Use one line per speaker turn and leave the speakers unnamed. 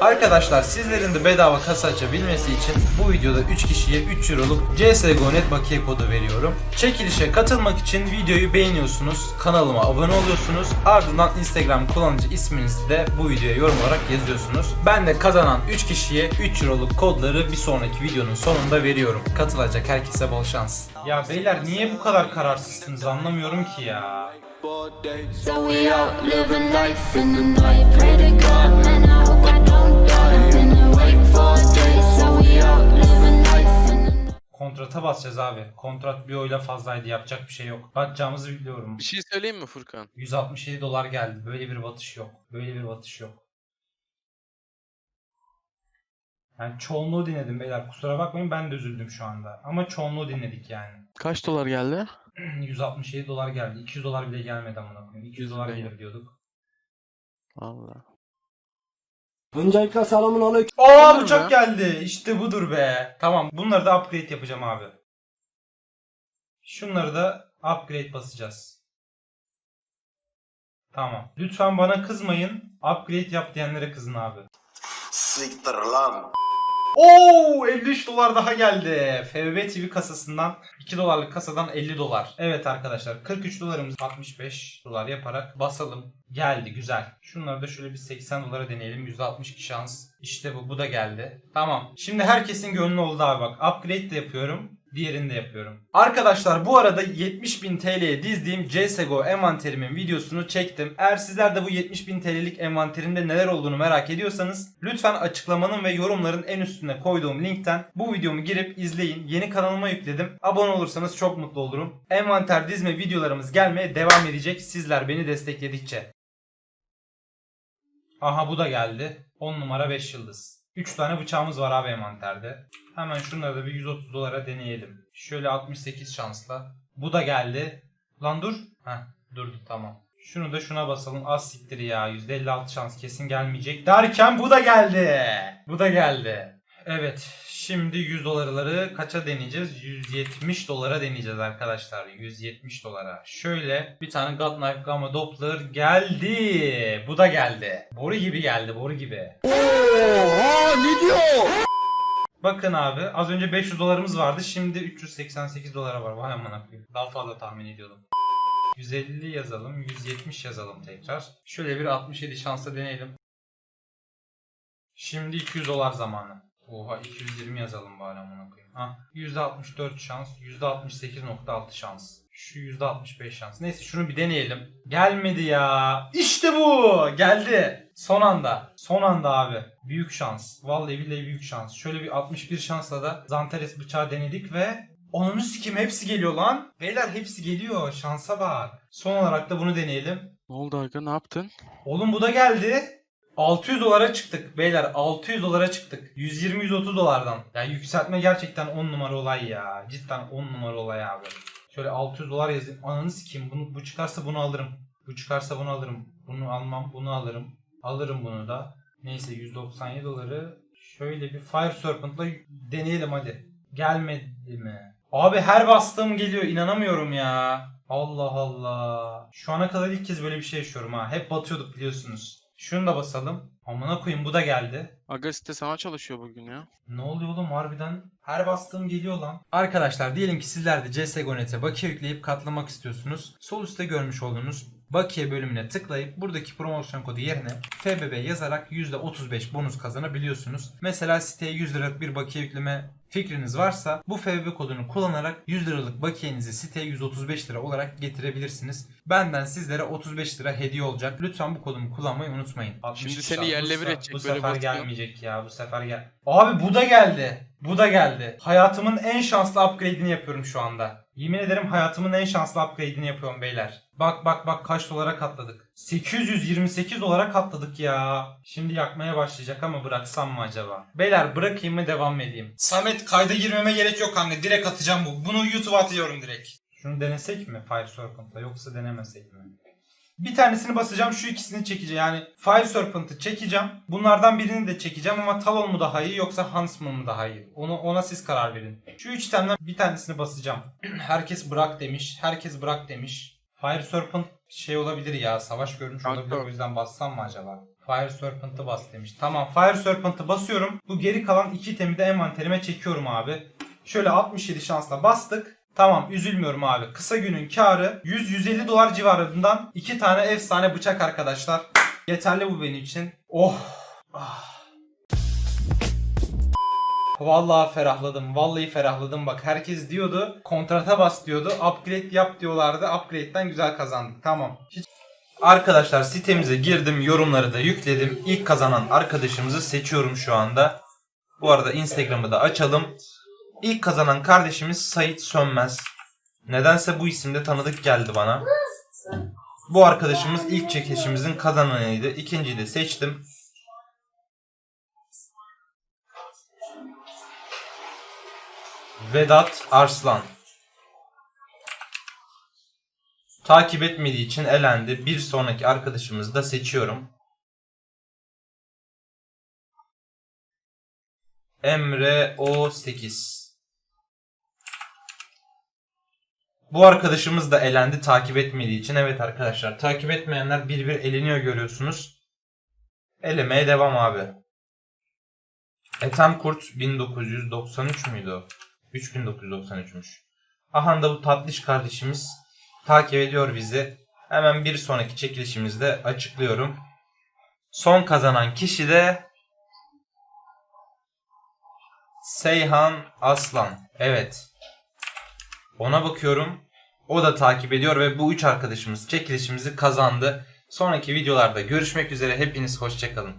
Arkadaşlar sizlerin de bedava kasa açabilmesi için bu videoda 3 kişiye 3 euroluk CSGO.net bakiye kodu veriyorum. Çekilişe katılmak için videoyu beğeniyorsunuz, kanalıma abone oluyorsunuz, ardından Instagram kullanıcı isminizi de bu videoya yorum olarak yazıyorsunuz. Ben de kazanan 3 kişiye 3 euroluk kodları bir sonraki videonun sonunda veriyorum. Katılacak herkese bol şans. Ya beyler niye bu kadar kararsızsınız anlamıyorum ki ya.
So we out living life in the night. Pray to man,
Kontrata basacağız abi. Kontrat bir oyla fazlaydı yapacak bir şey yok. Batacağımızı biliyorum.
Bir şey söyleyeyim mi Furkan?
167 dolar geldi. Böyle bir batış yok. Böyle bir batış yok. Yani çoğunluğu dinledim beyler. Kusura bakmayın ben de üzüldüm şu anda. Ama çoğunluğu dinledik yani.
Kaç dolar geldi?
167 dolar geldi. 200 dolar bile gelmedi amına koyayım. 200 dolar gelir diyorduk.
Allah.
Öncelikle selamun aleyküm.
Aa bıçak
be.
geldi. İşte budur be. Tamam bunları da upgrade yapacağım abi. Şunları da upgrade basacağız. Tamam. Lütfen bana kızmayın. Upgrade yap diyenlere kızın abi.
Siktir lan.
Oo 53 dolar daha geldi. FBB TV kasasından 2 dolarlık kasadan 50 dolar. Evet arkadaşlar 43 dolarımız 65 dolar yaparak basalım. Geldi güzel. Şunları da şöyle bir 80 dolara deneyelim. %62 şans. İşte bu bu da geldi. Tamam. Şimdi herkesin gönlü oldu abi bak. Upgrade de yapıyorum. Diğerini de yapıyorum. Arkadaşlar bu arada 70.000 TL'ye dizdiğim CSGO envanterimin videosunu çektim. Eğer sizler de bu 70.000 TL'lik envanterimde neler olduğunu merak ediyorsanız lütfen açıklamanın ve yorumların en üstüne koyduğum linkten bu videomu girip izleyin. Yeni kanalıma yükledim. Abone olursanız çok mutlu olurum. Envanter dizme videolarımız gelmeye devam edecek sizler beni destekledikçe. Aha bu da geldi. 10 numara 5 yıldız. 3 tane bıçağımız var abi envanterde. Hemen şunları da bir 130 dolara deneyelim. Şöyle 68 şansla. Bu da geldi. Lan dur. Heh durdu tamam. Şunu da şuna basalım. Az siktir ya. %56 şans kesin gelmeyecek. Derken bu da geldi. Bu da geldi. Evet. Şimdi 100 dolarları kaça deneyeceğiz? 170 dolara deneyeceğiz arkadaşlar. 170 dolara. Şöyle bir tane God Knife Gamma Doppler geldi. Bu da geldi. Boru gibi geldi. Boru gibi. Bakın abi az önce 500 dolarımız vardı. Şimdi 388 dolara var. Vay amına koyayım. Daha fazla tahmin ediyordum. 150 yazalım. 170 yazalım tekrar. Şöyle bir 67 şansa deneyelim. Şimdi 200 dolar zamanı. Oha 220 yazalım bari amına koyayım. Ha %64 şans, %68.6 şans. Şu %65 şans. Neyse şunu bir deneyelim. Gelmedi ya. İşte bu. Geldi. Son anda. Son anda abi. Büyük şans. Vallahi billahi büyük şans. Şöyle bir 61 şansla da Zantares bıçağı denedik ve Onunu sikim hepsi geliyor lan. Beyler hepsi geliyor. Şansa bak. Son olarak da bunu deneyelim.
Ne oldu Aga ne yaptın?
Oğlum bu da geldi. 600 dolara çıktık. Beyler 600 dolara çıktık. 120-130 dolardan. Yani yükseltme gerçekten 10 numara olay ya. Cidden 10 numara olay abi. Şöyle 600 dolar yazayım. Ananı sikeyim. Bunu, bu çıkarsa bunu alırım. Bu çıkarsa bunu alırım. Bunu almam bunu alırım. Alırım bunu da. Neyse 197 doları şöyle bir Fire Serpent'la deneyelim hadi. Gelmedi mi? Abi her bastığım geliyor. İnanamıyorum ya. Allah Allah. Şu ana kadar ilk kez böyle bir şey yaşıyorum ha. Hep batıyorduk biliyorsunuz şunu da basalım. Amına koyayım bu da geldi.
Aga site sana çalışıyor bugün ya.
Ne oluyor oğlum harbiden? Her bastığım geliyor lan. Arkadaşlar diyelim ki sizler de CSGO.net'e bakiye yükleyip katlamak istiyorsunuz. Sol üstte görmüş olduğunuz bakiye bölümüne tıklayıp buradaki promosyon kodu yerine FBB yazarak %35 bonus kazanabiliyorsunuz. Mesela siteye 100 liralık bir bakiye yükleme fikriniz varsa bu FBB kodunu kullanarak 100 liralık bakiyenizi siteye 135 lira olarak getirebilirsiniz. Benden sizlere 35 lira hediye olacak. Lütfen bu kodumu kullanmayı unutmayın. 63
Şimdi seni
şans.
yerle bir edecek,
Bu
böyle
sefer
basıyor.
gelmeyecek ya bu sefer gel. Abi bu da geldi. Bu da geldi. Hayatımın en şanslı upgrade'ini yapıyorum şu anda. Yemin ederim hayatımın en şanslı upgrade'ini yapıyorum beyler. Bak bak bak kaç dolara katladık. 828 dolara katladık ya. Şimdi yakmaya başlayacak ama bıraksam mı acaba? Beyler bırakayım mı devam edeyim? Samet kayda girmeme gerek yok kanka. Direkt atacağım bu. Bunu YouTube'a atıyorum direkt. Şunu denesek mi Fire Serpent'la yoksa denemesek mi? Bir tanesini basacağım şu ikisini çekeceğim. Yani Fire Serpent'ı çekeceğim. Bunlardan birini de çekeceğim ama Talon mu daha iyi yoksa Huntsman mı daha iyi? Onu, ona siz karar verin. Şu üç itemden bir tanesini basacağım. Herkes bırak demiş. Herkes bırak demiş. Fire Serpent şey olabilir ya. Savaş görmüş olabilir. O yüzden bassam mı acaba? Fire Serpent'ı bas demiş. Tamam Fire Serpent'ı basıyorum. Bu geri kalan iki itemi de envanterime çekiyorum abi. Şöyle 67 şansla bastık. Tamam üzülmüyorum abi. Kısa günün karı 100-150 dolar civarından iki tane efsane bıçak arkadaşlar. Yeterli bu benim için. Oh. Ah. Vallahi ferahladım. Vallahi ferahladım. Bak herkes diyordu. Kontrata bas diyordu. Upgrade yap diyorlardı. Upgrade'den güzel kazandık. Tamam. Hiç... Arkadaşlar sitemize girdim. Yorumları da yükledim. İlk kazanan arkadaşımızı seçiyorum şu anda. Bu arada Instagram'ı da açalım. İlk kazanan kardeşimiz Sait Sönmez. Nedense bu isimde tanıdık geldi bana. Bu arkadaşımız ilk çekilişimizin kazananıydı. İkinciyi de seçtim. Vedat Arslan. Takip etmediği için elendi. Bir sonraki arkadaşımızı da seçiyorum. Emre O8. Bu arkadaşımız da elendi takip etmediği için. Evet arkadaşlar takip etmeyenler bir bir eleniyor görüyorsunuz. Elemeye devam abi. Ethem Kurt 1993 müydü o? 3993'müş. Aha da bu tatlış kardeşimiz takip ediyor bizi. Hemen bir sonraki çekilişimizde açıklıyorum. Son kazanan kişi de Seyhan Aslan. Evet. Ona bakıyorum. O da takip ediyor ve bu üç arkadaşımız çekilişimizi kazandı. Sonraki videolarda görüşmek üzere. Hepiniz hoşçakalın.